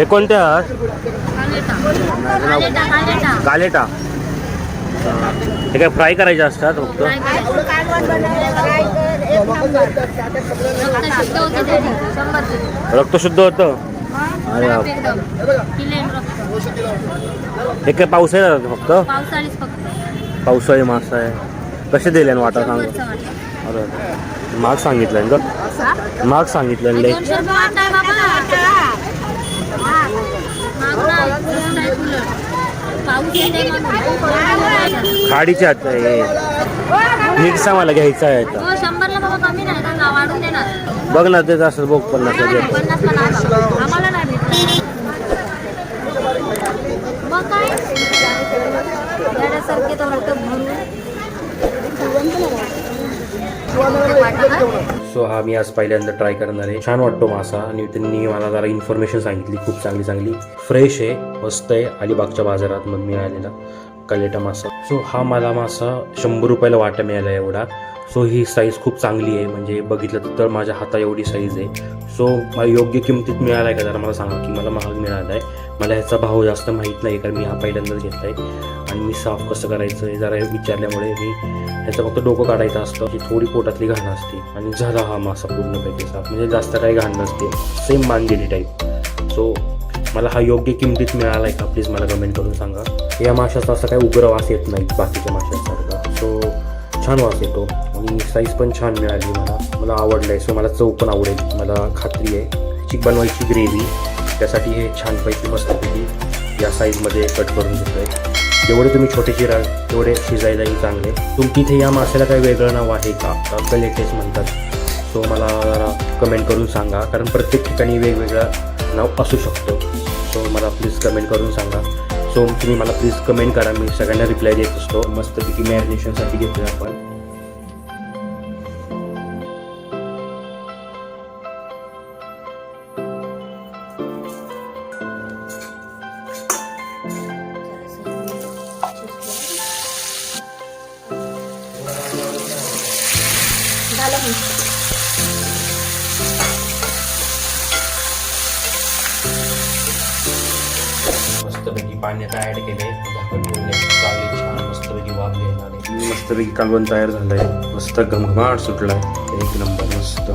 हे कोणते आहात? कालेटा कालेटा हे काय फ्राय करायचे असतात फक्त? रक्त शुद्ध होतं? अरे हे काय पावसाळी फक्त? पावसाळी मासा आहे. कसे दिले वाटा सांग? शंभरचं अरे सांगितलं का हा? सांगितलं ले दोनशे रुपये वाटा आहे बाबा महाग नाही, स्वस्त आहे उलट. पाऊस येते म्हणून. खाडीचे आहेत का हे नीट घ्यायचं आहे आता हो शंभरला बाबा कमी नाही का वाढून देणार बघ ना तेच असं बघ पन्नास पन्नास पण आहे बाबा. आम्हाला नाही भेटत मग काय येण्यासारखे तर होतं भरून? सो हा मी आज पहिल्यांदा ट्राय करणार आहे. छान वाटतो मासा आणि त्यांनी मला जरा इन्फॉर्मेशन सांगितली खूप चांगली चांगली. फ्रेश आहे मस्त आहे. अलिबागच्या बाजारात मग मिळालेला कलेटा मासा. सो हा मला मासा शंभर रुपयाला वाटा मिळाला एवढा. सो ही साईज खूप चांगली आहे. म्हणजे बघितलं तर माझ्या हाता एवढी साईज आहे. सो मला योग्य किमतीत मिळाला आहे का जरा मला सांगा की मला महाग मिळाला आहे मला ह्याचा भाव जास्त माहीत नाही कारण मी हा पहिल्यांदाच घेतला आहे आणि मी साफ कसं करायचं हे जरा विचारल्यामुळे मी ह्याचं फक्त डोकं काढायचं असतं की थोडी पोटातली घाण असते आणि झाला हा मासा पूर्णपैकी साफ. म्हणजे जास्त काही घाण नसते. सेम मांदेली टाईप सो मला हा योग्य किमतीत मिळाला आहे का? प्लीज मला कमेंट करून सांगा. या माशाचा असा काही उग्र वास येत नाही बाकीच्या माशांसारखा. सो छान वास येतो आणि साईज पण छान मिळाली मला. मला आवडलं आहे सो मला चव पण आवडेल. मला खात्री आहे. ह्याची बनवायची ग्रेव्ही त्यासाठी हे छानपैकी मस्तपैकी या साईजमध्ये कट करून घेतो आहे जेवढे तुम्ही छोटे चिराल तेवढे शिजायलाही चांगले. तुमची इथे या माशाला काही वेगळं नाव आहे का? का लेटेस्ट म्हणतात. सो मला जरा कमेंट करून सांगा कारण प्रत्येक ठिकाणी वेगवेगळं नाव असू शकतो. सो मला प्लीज कमेंट करून सांगा. सो तुम्ही मला प्लीज कमेंट करा मी सगळ्यांना रिप्लाय देत असतो. मस्तपैकी मॅरिनेशनसाठी घेतलं आपण. मस्तपैकी पाण्यात ॲड केले झाकण ठेवले चांगले छान मस्तपैकी वाफ मस्तपैकी कालवण तयार झालंय. मस्त घमघमाट सुटलाय. एक नंबर मस्त.